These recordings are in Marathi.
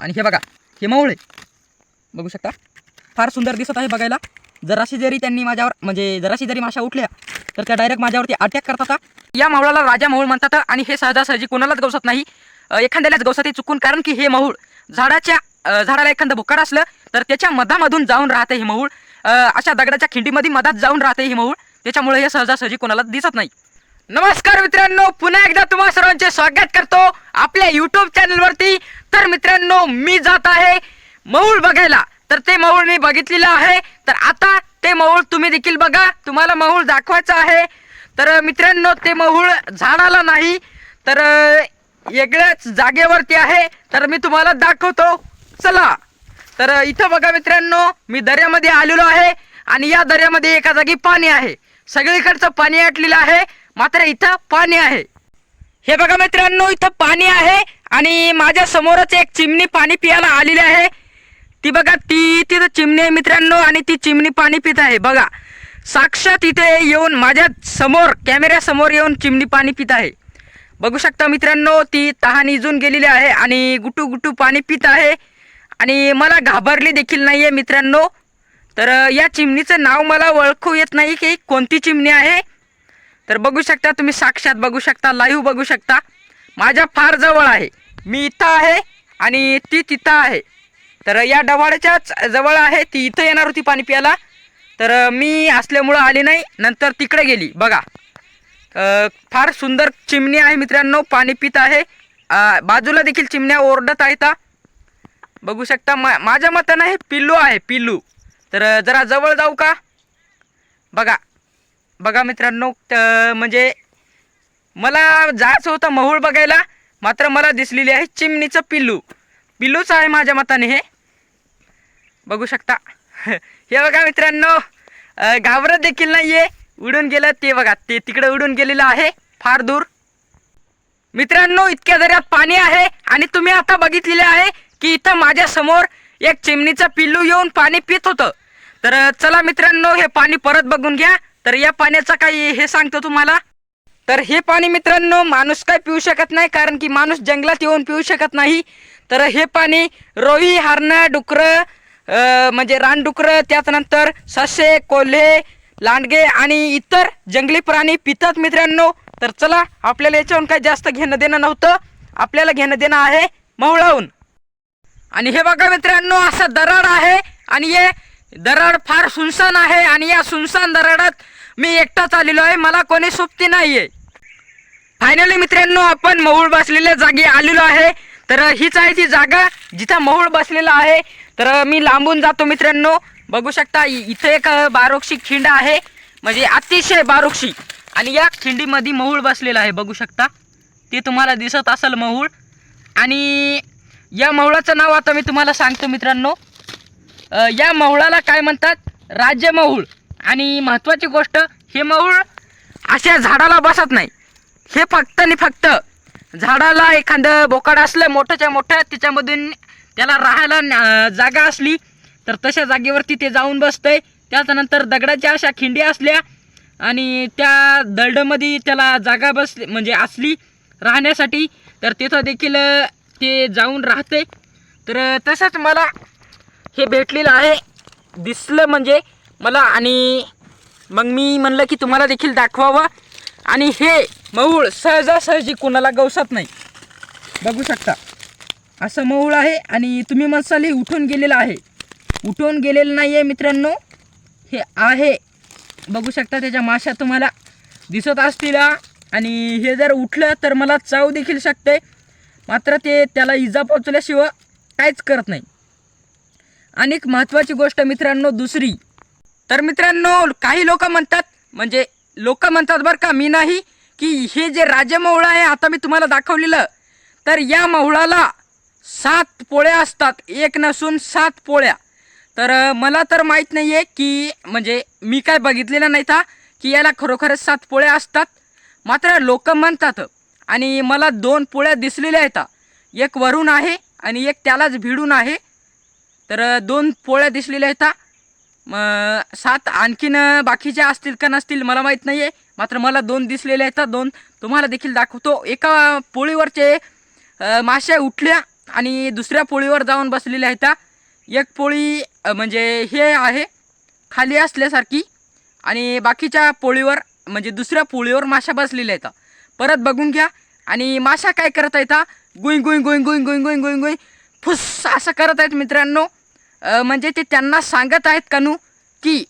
आणि हे बघा हे मऊळ आहे. बघू शकता? फार सुंदर दिसत आहे बघायला. जराशी जरी त्यांनी माझ्यावर म्हणजे जराशी जरी माशा उठल्या तर त्या डायरेक्ट माझ्यावरती अटॅक करतात या मावळाला राजा मऊळ म्हणतात आणि हे सहजासहजी कोणालाच गवसत नाही. एखाद्यालाच गवसत हे चुकून कारण की हे मऊळ झाडाच्या झाडाला एखादं भुक्कड असलं तर त्याच्या मधामधून जाऊन राहते हे मऊळ. अशा दगडाच्या खिंडीमध्ये मधात जाऊन राहते हे मऊळ. त्याच्यामुळे हे सहजासहजी कोणाला दिसत नाही. नमस्कार मित्रांनो पुन्हा एकदा तुम्हा सर्वांचे स्वागत करतो आपल्या युट्यूब चॅनलवरती तर मित्रांनो मी जात आहे मऊळ बघायला. तर ते मऊळ मी बघितलेलं आहे. तर आता ते मऊळ तुम्ही देखील बघा. तुम्हाला मऊळ दाखवायचं आहे. तर मित्रांनो ते मऊळ झाडाला नाही तर वेगळ्याच जागेवरती आहे. तर मी तुम्हाला दाखवतो. चला. तर इथं बघा मित्रांनो मी दर्यामध्ये आलेलो आहे. आणि या दर्यामध्ये एका जागी पाणी आहे. सगळीकडचं पाणी आटलेलं आहे. मात्र इथं पाणी आहे. हे बघा मित्रांनो इथं पाणी आहे आणि माझ्या समोरच एक चिमणी पाणी पियाला आलेली आहे. ती बघा ती तिथं चिमणी आहे मित्रांनो आणि ती चिमणी पाणी पित आहे. बघा साक्षात इथे येऊन माझ्यासमोर कॅमेऱ्यासमोर येऊन चिमणी पाणी पित आहे. बघू शकता मित्रांनो ती तहान इजून गेलेली आहे आणि गुटू गुटू पाणी पित आहे. आणि मला घाबरली देखील नाही आहे मित्रांनो. तर या चिमणीचं नाव मला ओळखू येत नाही की कोणती चिमणी आहे. तर बघू शकता तुम्ही साक्षात बघू शकता लाईव्ह बघू शकता. माझ्या फार जवळ आहे. मी इथं आहे आणि ती तिथं आहे. तर या डवाळ्याच्याच जवळ आहे. ती इथं येणार होती पाणी प्यायला. तर मी असल्यामुळं आली नाही. नंतर तिकडे गेली. बघा. फार सुंदर चिमणी आहे मित्रांनो. पाणी पित आहे. बाजूला देखील चिमण्या ओरडत आहेत. बघू शकता मा माझ्या मतानं हे पिल्लू आहे पिल्लू. तर जरा जवळ जाऊ का? बघा. बघा मित्रांनो म्हणजे मला जायचं होतं महुळ बघायला मात्र मला दिसलेली आहे चिमणीचं पिल्लू. पिल्लूच आहे माझ्या मताने हे. बघू शकता. हे बघा मित्रांनो घाबरत देखील नाही आहे उडून गेलं ते बघा ते तिकडे उडून गेलेलं आहे फार दूर. मित्रांनो इतक्या दर्यात पाणी आहे आणि तुम्ही आता बघितलेले आहे की इथं माझ्यासमोर एक चिमणीचं पिल्लू येऊन पाणी पित होतं. तर चला मित्रांनो हे पाणी परत बघून घ्या. तर या पाण्याचा काही हे सांगतो तुम्हाला. तर हे पाणी मित्रांनो माणूस काय पिऊ शकत नाही कारण की माणूस जंगलात येऊन पिऊ शकत नाही. तर हे पाणी रोही हरणं डुकरं म्हणजे रानडुकरं त्याच्यानंतर ससे कोल्हे लांडगे आणि इतर जंगली प्राणी पितात मित्रांनो. तर चला आपल्याला याच्याहून काही जास्त घेणं देणं नव्हतं. आपल्याला घेणं देणं आहे मवळाहून. आणि हे बघा मित्रांनो असं दराड आहे आणि हे दराड फार सुनसान आहे आणि या सुनसान दराडात मी एकटाच आलेलो आहे मला कोणी सोबती नाही आहे फायनली मित्रांनो आपण महुळ बसलेल्या जागी आलेलो आहे. तर हीच आहे ती जागा जिथं मऊळ बसलेला आहे. तर मी लांबून जातो मित्रांनो. बघू शकता इथे इथं एक बारोक्षी खिंड आहे. म्हणजे अतिशय बारोक्षी. आणि या खिंडीमध्ये महुळ बसलेला आहे बघू शकता. ते तुम्हाला दिसत असेल मऊळ आणि या महुळाचं नाव आता मी तुम्हाला सांगतो मित्रांनो. या महुळाला काय म्हणतात? राज्य महुळ. आणि महत्त्वाची गोष्ट हे मऊळ अशा झाडाला बसत नाही. हे फक्त आणि फक्त झाडाला एखादं बोकाड असलं मोठंच्या मोठं त्याच्यामधून त्याला राहायला जागा असली तर तशा जागेवरती ते जाऊन बसतंय. त्याच्यानंतर दगडाच्या अशा खिंडी असल्या आणि त्या दरडमध्ये त्याला जागा बसली म्हणजे असली राहण्यासाठी तर तिथं देखील ते जाऊन राहते तर तसंच मला हे भेटलेलं आहे. दिसलं म्हणजे मला आणि मग मी म्हणलं की तुम्हाला देखील दाखवावं. आणि हे मऊळ सहजासहजी कोणाला गवसत नाही. बघू शकता. असं मऊळ आहे आणि तुम्ही म्हणसाल हे उठून गेलेलं आहे. उठून गेलेलं नाही आहे मित्रांनो. हे आहे. बघू शकता त्याच्या माशा तुम्हाला दिसत असतील आणि हे जर उठलं तर मला चाव देखील शकते. मात्र ते त्याला इजा पोचल्याशिवाय काहीच करत नाही. आणि एक महत्त्वाची गोष्ट मित्रांनो दुसरी. तर मित्रांनो काही लोक म्हणतात म्हणजे लोक म्हणतात बरं का मी नाही की हे जे राजमौळ आहे आता मी तुम्हाला दाखवलेलं. तर या महुळाला सात पोळ्या असतात एक नसून सात पोळ्या. तर मला तर माहीत नाही आहे की म्हणजे मी काय बघितलेलं नाही था की याला खरोखरच सात पोळ्या असतात. मात्र लोक म्हणतात आणि मला दोन पोळ्या दिसलेल्या आहेत. एक वरून आहे आणि एक त्यालाच भिडून आहे. तर दोन पोळ्या दिसलेल्या आहेत. मग सात आणखीन बाकीच्या असतील का नसतील मला माहीत नाही आहे मात्र मला दोन दिसलेल्या आहेत दोन. तुम्हाला देखील दाखवतो. एका पोळीवरचे मासे माश्या उठल्या आणि दुसऱ्या पोळीवर जाऊन बसलेल्या आहेत एक पोळी म्हणजे हे आहे खाली असल्यासारखी आणि बाकीच्या पोळीवर म्हणजे दुसऱ्या पोळीवर माशा बसलेल्या आहेत परत बघून घ्या. आणि माशा काय करत आहेत गुई गुई गुई गुई गुई गुई गुई गुई फुस असं करत आहेत मित्रांनो. म्हणजे ते त्यांना सांगत आहेत कानू की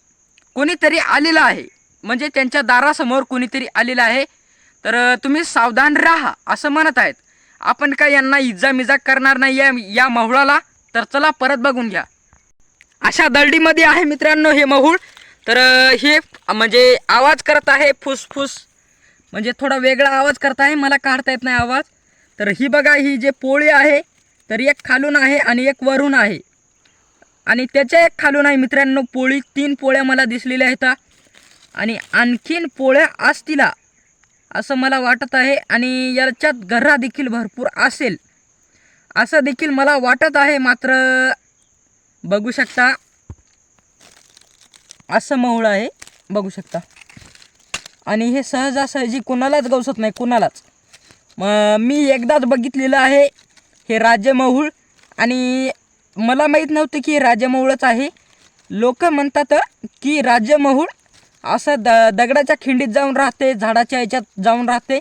कोणीतरी आलेलं आहे. म्हणजे त्यांच्या दारासमोर कोणीतरी आलेलं आहे. तर तुम्ही सावधान राहा असं म्हणत आहेत. आपण काय यांना इजा करणार नाही या या महुळाला? तर चला परत बघून घ्या. अशा दर्डीमध्ये आहे मित्रांनो हे महूळ. तर हे म्हणजे आवाज करत आहे फुसफुस. म्हणजे थोडा वेगळा आवाज करत आहे मला काढता येत नाही आवाज. तर ही बघा ही जे पोळी आहे तर एक खालून आहे आणि एक वरून आहे. आणि त्याच्या एक खालून आहे मित्रांनो पोळी. तीन पोळ्या मला दिसलेल्या आहेत. आणि आणखीन पोळ्या असतील असं मला वाटत आहे. आणि याच्यात घरा देखील भरपूर असेल. असं देखील मला वाटत आहे. मात्र बघू शकता. असं मऊळ आहे. बघू शकता. आणि हे सहजासहजी कुणालाच गवसत नाही. कुणालाच. मी एकदाच बघितलेलं आहे. हे राजमहूळ आणि मला माहीत नव्हतं की राजमहुळच आहे. लोक म्हणतात की राजमहूळ असं द दगडाच्या खिंडीत जाऊन राहते झाडाच्या ह्याच्यात जाऊन राहते.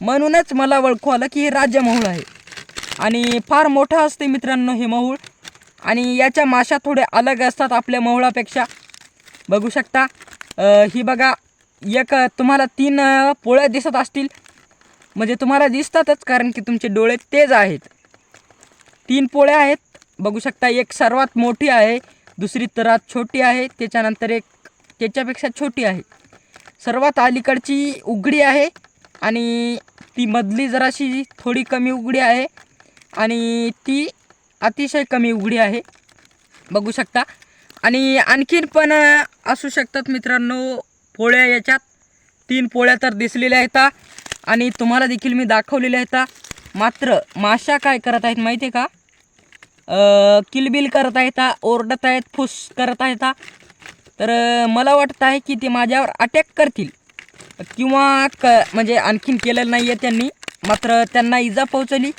म्हणूनच मला ओळखू आलं की हे राजमहूळ आहे. आणि फार मोठं असते मित्रांनो हे महुळ आणि याच्या माशा थोड्या अलग असतात आपल्या महुळापेक्षा बघू शकता ही बघा एक तुम्हाला तीन पोळ्या दिसत असतील. म्हणजे तुम्हाला दिसतातच कारण की तुमचे डोळे तेज आहेत. तीन पोळ्या आहेत. बघू शकता एक सर्वात मोठी आहे दुसरी तरात छोटी आहे त्याच्यानंतर एक त्याच्यापेक्षा छोटी आहे. सर्वात अलीकडची उघडी आहे आणि ती मधली जराशी थोडी कमी उघडी आहे आणि ती अतिशय कमी उघडी आहे. बघू शकता. आणि आणखीन पण असू शकतात मित्रांनो पोळ्या याच्यात. तीन पोळ्या तर दिसलेल्या आहेत आणि तुम्हाला देखील मी दाखवलेल्या आहेत मात्र माशा काय करत आहेत माहिती आहे का? किलबिल करत आहेत ओरडत आहेत फुस करत आहेत. तर मला वाटत आहे की ते माझ्यावर अटॅक करतील. किंवा क म्हणजे आणखीन केलेलं नाही आहे त्यांनी. मात्र त्यांना इजा पोहोचली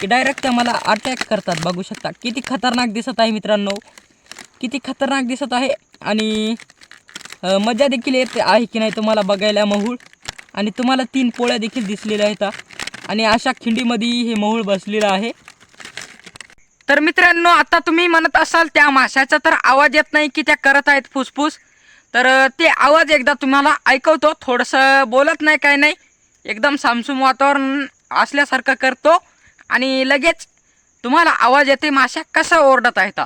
की डायरेक्ट त्या मला अटॅक करतात. बघू शकता. किती खतरनाक दिसत आहे मित्रांनो. किती खतरनाक दिसत आहे. आणि मजा देखील येत आहे की नाही तुम्हाला बघायला महूळ. आणि तुम्हाला तीन पोळ्या देखील दिसलेल्या आहेत. आणि अशा खिंडीमध्ये हे महूळ बसलेलं आहे. तर मित्रांनो आता तुम्ही म्हणत असाल त्या माशाचा तर आवाज येत नाही की त्या करत आहेत फुसफुस. तर ते आवाज एकदा तुम्हाला ऐकवतो थोडंसं बोलत नाही काय नाही. एकदम सामसूम वातावरण असल्यासारखं करतो. आणि लगेच तुम्हाला आवाज येते माशा कसा ओरडत आहेत.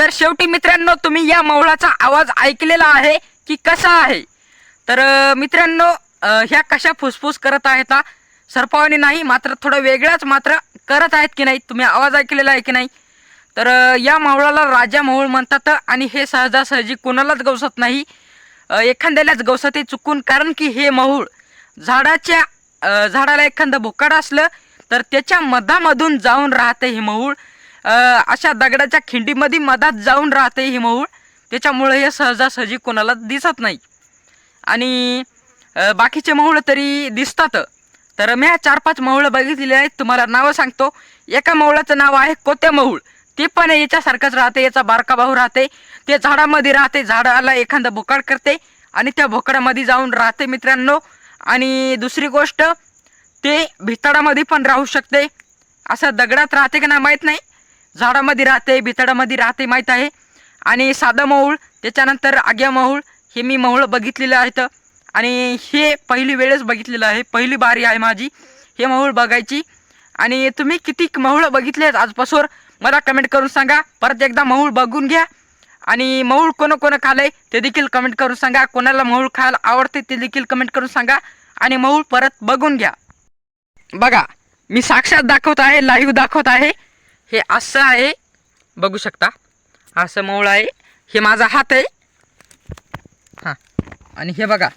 तर शेवटी मित्रांनो तुम्ही या मौळाचा आवाज ऐकलेला आहे की कसा आहे? तर मित्रांनो ह्या कशा फुसफुस करत आहेत सरपावणी नाही मात्र थोडं वेगळाच मात्र करत आहेत की नाही? तुम्ही आवाज ऐकलेला आहे की नाही? तर या मावळाला राजा माऊळ म्हणतात आणि हे सहजासहजी कोणालाच गवसत नाही. एखाद्यालाच गवसते चुकून कारण की हे महूळ झाडाच्या झाडाला एखादं भोकाड असलं तर त्याच्या मधामधून जाऊन राहते हे महूळ अशा दगडाच्या खिंडीमध्ये मधात जाऊन राहते हे मऊळ. त्याच्यामुळे हे सहजासहजी कोणाला दिसत नाही. आणि बाकीचे महूळ तरी दिसतात. तर मी चार पाच महूळ बघितलेले आहेत. तुम्हाला नावं सांगतो. एका महूळाचं नाव आहे कोत्या महूळ ते पण याच्यासारखंच राहते. याचा बारका भाऊ राहते. ते झाडामध्ये राहते. झाडाला एखादं भोकाड करते. आणि त्या भोकडामध्ये जाऊन राहते मित्रांनो. आणि दुसरी गोष्ट ते भितडामध्ये पण राहू शकते. असं दगडात राहते का नाही माहीत नाही. झाडामध्ये राहते बितडामध्ये राहते माहीत आहे. आणि साधं मऊळ त्याच्यानंतर आग्या मऊळ हे मी मऊळ बघितलेलं आहेत आणि हे पहिली वेळेस बघितलेलं आहे पहिली बारी आहे माझी हे मऊळ बघायची. आणि तुम्ही किती मऊळ बघितले आहेत आजपासून मला कमेंट करून सांगा. परत एकदा मऊळ बघून घ्या. आणि मऊळ कोण कोण आहे ते देखील कमेंट करून सांगा. कोणाला मऊळ खायला आवडते ते देखील कमेंट करून सांगा. आणि मऊळ परत बघून घ्या. बघा मी साक्षात दाखवत आहे लाईव्ह दाखवत आहे. हे असं आहे. बघू शकता. असं मऊळ आहे. हे माझा हात आहे. हां. आणि हे बघा.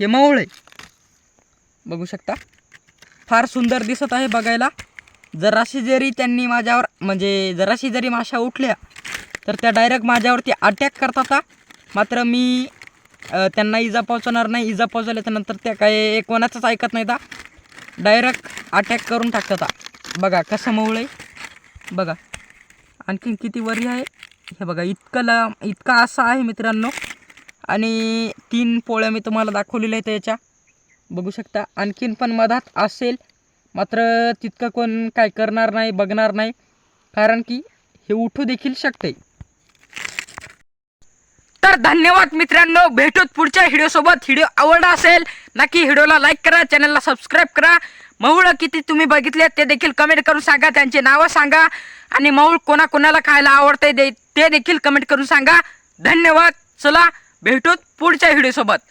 हे मऊळ आहे. बघू शकता. फार सुंदर दिसत आहे बघायला. जराशी जरी त्यांनी माझ्यावर म्हणजे जराशी जरी माशा उठल्या तर त्या डायरेक्ट माझ्यावरती अटॅक करतात मात्र मी त्यांना इजा पोहोचवणार नाही. इजा पोहोचवल्याच्या नंतर त्या काय कोणाचंच ऐकत नाही डायरेक्ट अटॅक करून टाकतात बघा कसं मऊळ आहे. बघा. आणखीन किती वरी आहे? हे बघा इतकं ला इतका असा आहे मित्रांनो. आणि तीन पोळ्या मी तुम्हाला दाखवलेल्या आहेत याच्या. बघू शकता आणखीन पण मधात असेल. मात्र तितकं कोण काय करणार नाही बघणार नाही. कारण की हे उठू देखील शकते. तर धन्यवाद मित्रांनो. भेटूत पुढच्या व्हिडिओसोबत. व्हिडिओ आवडला असेल नक्की व्हिडिओला लाईक करा चॅनलला सबस्क्राईब करा. मऊळ किती तुम्ही बघितले ते देखील कमेंट करून सांगा. त्यांची नावं सांगा. आणि मऊळ कोणाकोणाला खायला आवडते ते देखील कमेंट करून सांगा. धन्यवाद. चला भेटूत पुढच्या व्हिडिओसोबत